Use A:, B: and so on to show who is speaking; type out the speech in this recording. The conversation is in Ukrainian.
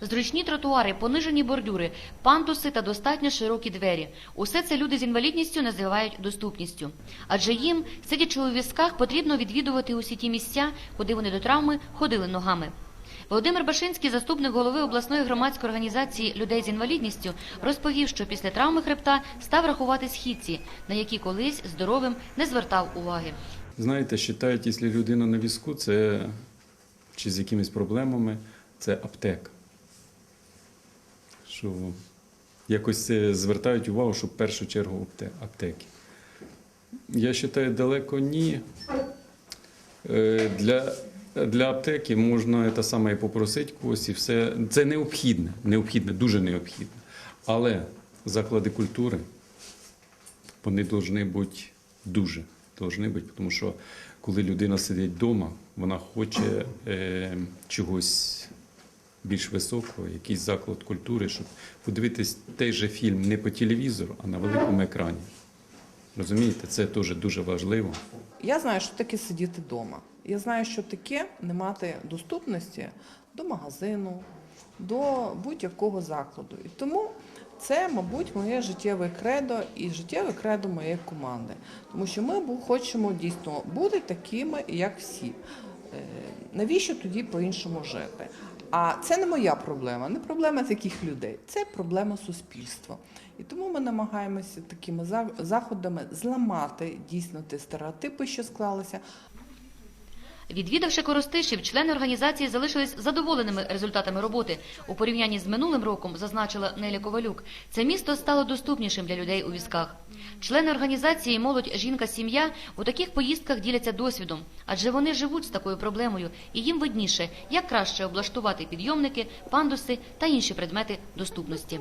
A: Зручні тротуари, понижені бордюри, пандуси та достатньо широкі двері. Усе це люди з інвалідністю називають доступністю. Адже їм, сидячи у візках, потрібно відвідувати усі ті місця, куди вони до травми ходили ногами. Володимир Башинський, заступник голови обласної громадської організації людей з інвалідністю, розповів, що після травми хребта став рахувати східці, на які колись здоровим не звертав уваги.
B: Знаєте, вважають, якщо людина на візку, це чи з якимись проблемами, це аптека. Що якось звертають увагу, що в першу чергу аптеки. Я вважаю, далеко ні. Е, Для, для аптеки можна те саме і попросити когось, і все. Це необхідне, необхідне, дуже необхідне. Але заклади культури, вони повинні бути дуже повинні бути, тому що коли людина сидить вдома, вона хоче е, чогось більш високого, якийсь заклад культури, щоб подивитись той же фільм не по телевізору, а на великому екрані. Розумієте, це теж дуже важливо.
C: Я знаю, що таке сидіти вдома. Я знаю, що таке не мати доступності до магазину, до будь-якого закладу. І тому це, мабуть, моє життєве кредо і життєве кредо моєї команди. Тому що ми хочемо дійсно бути такими, як всі. Е, Навіщо тоді по-іншому жити? А це не моя проблема, не проблема таких людей, це проблема суспільства. І тому ми намагаємося такими заходами зламати дійсно ті стереотипи, що склалися,
A: Відвідавши Коростишів, члени організації залишились задоволеними результатами роботи. У порівнянні з минулим роком, зазначила Неля Ковалюк, це місто стало доступнішим для людей у візках. Члени організації Молодь, жінка, сім'я у таких поїздках діляться досвідом, адже вони живуть з такою проблемою, і їм видніше, як краще облаштувати підйомники, пандуси та інші предмети доступності.